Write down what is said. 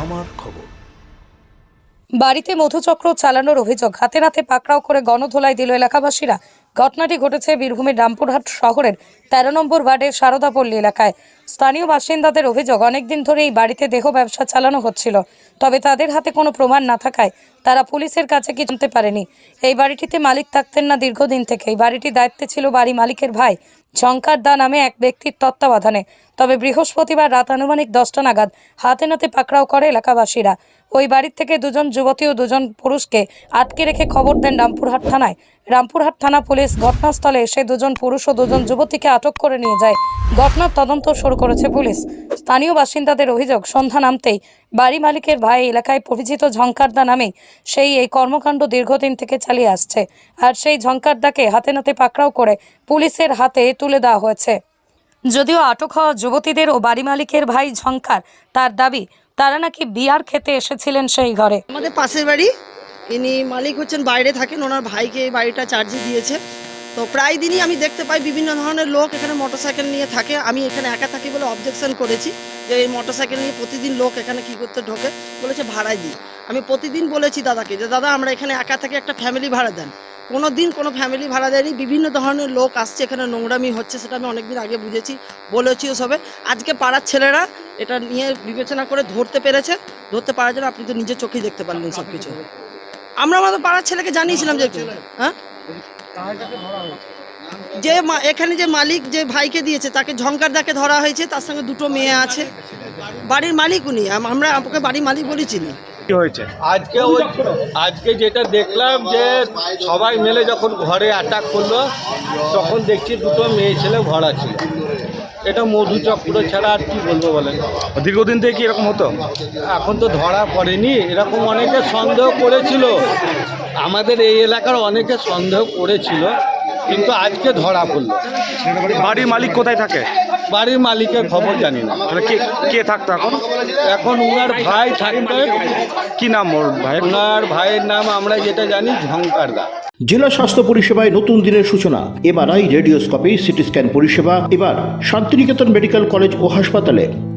আমার খবর। বাড়িতে মধুচক্র চালানোর অভিযোগ হাতে নাতে পাকড়াও করে গণধোলাই দিল এলাকাবাসীরা। ঘটনাটি ঘটেছে বীরভূমের রামপুরহাট শহরের তেরো নম্বর ওয়ার্ডের সারদাপল্লী এলাকায়। স্থানীয় বাসিন্দাদের অভিযোগ, অনেকদিন ধরে এই বাড়িতে দেহ ব্যবসা চালানো হচ্ছিল, তবে তাদের হাতে কোনো প্রমাণ না থাকায় তারা পুলিশের কাছে কি জানতে পারেনি। এই বাড়িটিতে মালিক থাকতেন না দীর্ঘদিন থেকে। এই বাড়িটির দায়িত্বে ছিল বাড়ি মালিকের ভাই ঝঙ্কার দা নামে এক ব্যক্তির তত্ত্বাবধানে। তবে বৃহস্পতিবার রাত আনুমানিক দশটা নাগাদ হাতে নাতে পাকড়াও করে এলাকাবাসীরা। ওই বাড়ির থেকে দুজন যুবতী ও দুজন পুরুষকে আটকে রেখে খবর দেন রামপুরহাট থানায়। রামপুরহাট থানা পুলিশ ঘটনাস্থলে এসে দুজন পুরুষ ও দুজন যুবতীকে আটক করে নিয়ে যায়। ঘটনার তদন্ত শুরু করেছে পুলিশ। স্থানীয় বাসিন্দাদের অভিযোগ, সন্ধ্যা নামতেই বাড়ি মালিকের ভাই এলাকায় পরিচিত ঝঙ্কারদা নামে সেই এই কর্মকাণ্ড দীর্ঘদিন থেকে চালিয়ে আসছে। আর সেই ঝঙ্কারদাকে হাতে নাতে পাকড়াও করে পুলিশের হাতে তুলে দেওয়া হয়েছে। যদিও আটক হওয়া যুবতীদের ও বাড়ি মালিকের ভাই ঝঙ্কার তার দাবি, তারা নাকি বিয়ার খেতে এসেছিলেন সেই ঘরে। আমাদের পাশের বাড়ি ইনি মালিক হচ্ছেন, বাইরে থাকেন, ওনার ভাইকে এই বাড়িটা চার্জে দিয়েছে। তো প্রায় দিনই আমি দেখতে পাই বিভিন্ন ধরনের লোক এখানে মোটরসাইকেল নিয়ে থাকে। আমি এখানে একা থাকি বলে অবজেকশন করেছি যে এই মোটরসাইকেল নিয়ে প্রতিদিন লোক এখানে কি করতে ঢোকে বলেছে ভাড়ায় দিই আমি প্রতিদিন বলেছি দাদাকে যে, দাদা, আমরা এখানে একা থাকি, একটা ফ্যামিলি ভাড়া দেন। কোনো দিন কোনো ফ্যামিলি ভাড়া দেয়নি। বিভিন্ন ধরনের লোক আসছে এখানে, নোংরামি হচ্ছে সেটা আমি অনেকদিন আগে বুঝেছি, বলেছিও সবে। আজকে পাড়ার ছেলেরা এটা নিয়ে বিবেচনা করে ধরতে পেরেছে। ধরতে পারার জন্য আপনি তো নিজের চোখেই দেখতে পারলেন সব কিছু আমরা আমাদের পাড়ার ছেলেকে জানিয়েছিলাম যে হ্যাঁ? যে মা- এখানে যে মালিক যে ভাইকে দিয়েছে তাকে ঝঙ্কারদাকে ধরা হয়েছে তার সঙ্গে দুটো মেয়ে আছে। বাড়ির মালিক উনি আম- আমরা আমাকে বাড়ির মালিক বলি চিনি। কি হয়েছে? আজকে ওই আজকে যেটা দেখলাম যে সবাই মিলে যখন ঘরে অ্যাটাক করল তখন দেখছি দুটো মেয়ে ছেলে ভরা ছিল এটা মধুচক্র ছাড়া আর কি বলব বলেন? দীর্ঘদিন থেকে কি এরকম হতো? এখন তো ধরা পড়েনি এরকম অনেকে সন্দেহ করেছিল। আমাদের এই এলাকার অনেকে সন্দেহ করেছিল। কিন্তু আজকে ধরা পড়ল। বাড়ির মালিক কোথায় থাকে? বাড়ির মালিকের খবর জানি না। মানে কে কে থাকতো এখন? এখন উনার ভাই থাকবে। কি নাম ওর ভাই ওনার ভাইয়ের নাম আমরা যেটা জানি ঝঙ্কারদা জেলা স্বাস্থ্য পরিষেবায় নতুন দিনের সূচনা। এবার এমআরআই রেডিওস্কোপি সিটি স্ক্যান পরিষেবা। এবার শান্তিনিকেতন মেডিকেল কলেজ ও হাসপাতালে।